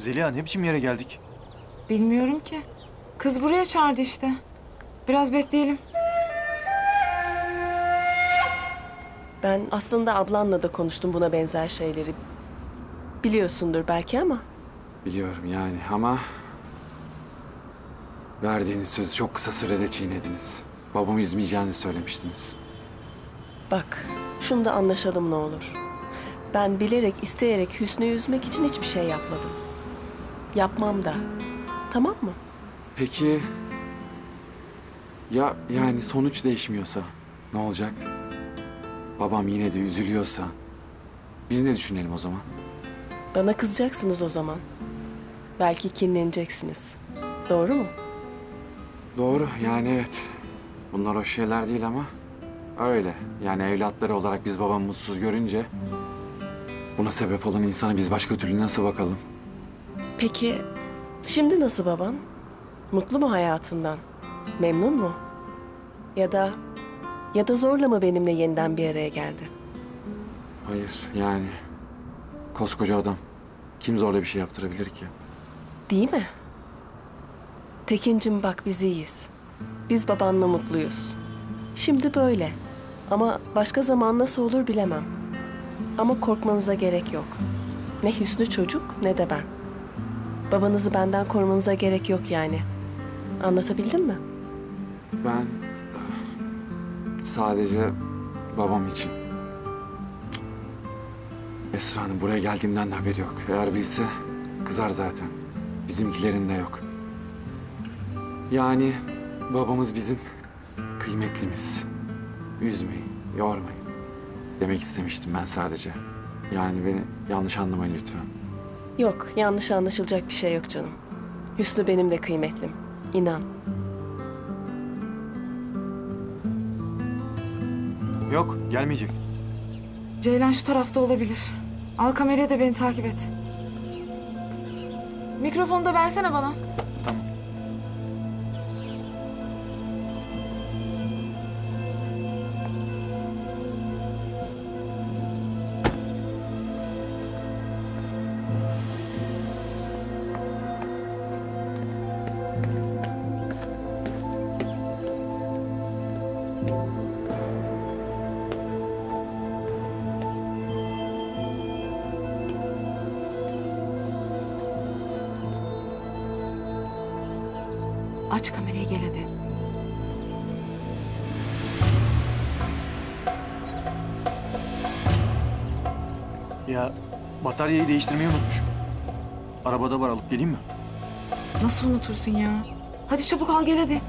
Zeliha ne biçim yere geldik? Bilmiyorum ki. Kız buraya çağırdı işte. Biraz bekleyelim. Ben aslında ablanla da konuştum buna benzer şeyleri. Biliyorsundur belki ama Biliyorum yani ama... Verdiğiniz sözü çok kısa sürede çiğnediniz. Babamı üzmeyeceğinizi söylemiştiniz. bak şunu da anlaşalım ne olur. Ben bilerek isteyerek Hüsnü'yü üzmek için hiçbir şey yapmadım. Yapmam da. Tamam mı? Peki... Ya yani sonuç değişmiyorsa ne olacak? Babam yine de üzülüyorsa... Biz ne düşünelim o zaman? Bana kızacaksınız o zaman. Belki kinleneceksiniz. Doğru mu? Doğru yani evet. Bunlar hoş şeyler değil ama öyle. Yani evlatları olarak biz babamı mutsuz görünce... Buna sebep olan insana biz başka türlü nasıl bakalım? Peki şimdi nasıl baban? Mutlu mu hayatından? Memnun mu? Ya da ya da zorla mı benimle yeniden bir araya geldi? Hayır yani koskoca adam. Kim zorla bir şey yaptırabilir ki? Değil mi? Tekincim bak biz iyiyiz. Biz babanla mutluyuz. Şimdi böyle. Ama başka zaman nasıl olur bilemem. Ama korkmanıza gerek yok. Ne Hüsnü çocuk ne de ben. Babanızı benden korumanıza gerek yok yani. Anlatabildim mi? Ben sadece babam için. Cık. Esra Hanım buraya geldiğimden de haberi yok. Eğer bilse kızar zaten. Bizimkilerin de yok. Yani babamız bizim kıymetlimiz. Üzmeyin, yormayın. Demek istemiştim ben sadece. Yani beni yanlış anlamayın lütfen. Yok, yanlış anlaşılacak bir şey yok canım. Hüsnü benim de kıymetlim. İnan. Yok gelmeyecek. Ceylan şu tarafta olabilir. Al kamerayı da beni takip et. Mikrofonu da versene bana. Aç kamerayı gel hadi. Ya bataryayı değiştirmeyi unutmuşum. Arabada var alıp geleyim mi? Nasıl unutursun ya? Hadi çabuk al gel hadi.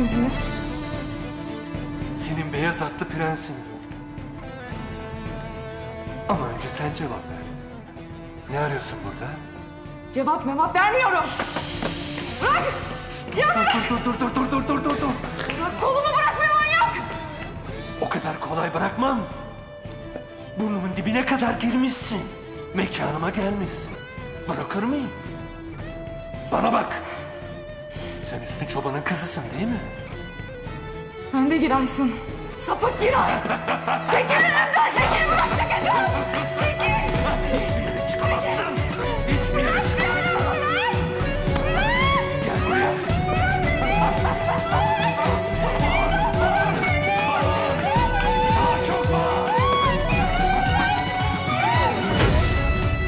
Kimsin be? Senin beyaz atlı prensin. Ama önce sen cevap ver. Ne arıyorsun burada? Cevap mevap vermiyorum. Bırak! Ya bırak! Dur dur dur dur dur dur dur dur. Bırak kolumu bırak be manyak! O kadar kolay bırakmam. Burnumun dibine kadar girmişsin. Mekanıma gelmişsin. Bırakır mıyım? Bana bak. Sen Üstün Çoban'ın kızısın değil mi? Sen de Giray'sın. Sapık Giray. çekil önümden çekil. Bırak çekeceğim. Çekil. Hiçbir yere çıkamazsın. Hiçbir yere çıkamazsın. Gel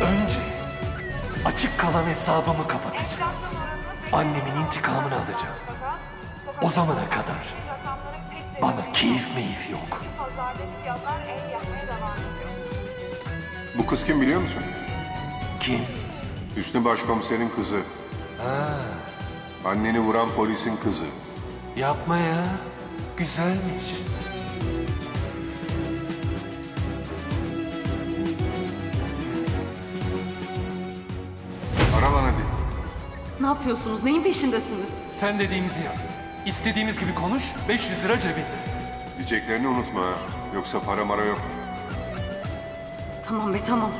Önce açık kalan hesabımı kapatacağım. Annemin intikamını alacağım. O zamana kadar bana keyif meyif yok. Bu kız kim biliyor musun? Kim? Hüsnü Başkomiserin kızı. Anneni vuran polisin kızı. Yapma ya. Güzelmiş. Ne yapıyorsunuz? Neyin peşindesiniz? Sen dediğimizi yap. İstediğimiz gibi konuş, 500 lira cebinde. Diyeceklerini unutma ha. Yoksa para mara yok. Tamam be tamam.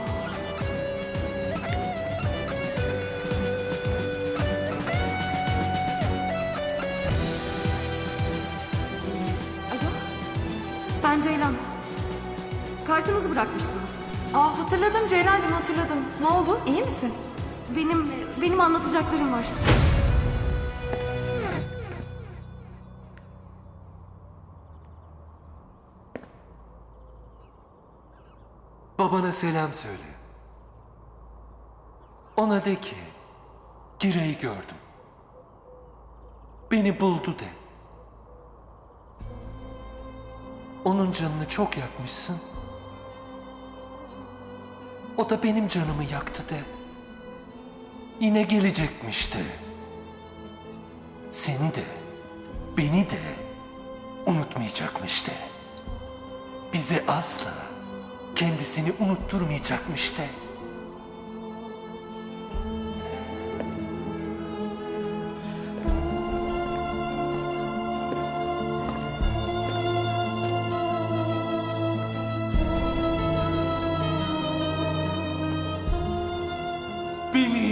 Alo? Ben Ceylan. Kartınızı bırakmıştınız. Aa hatırladım Ceylancığım hatırladım. Ne oldu? İyi misin? Benim benim anlatacaklarım var. Babana selam söyle. Ona de ki, Gire'yi gördüm. Beni buldu de. Onun canını çok yakmışsın. O da benim canımı yaktı de. Yine gelecekmiş de. Seni de, beni de unutmayacakmış de. Bize asla kendisini unutturmayacakmış de. Beni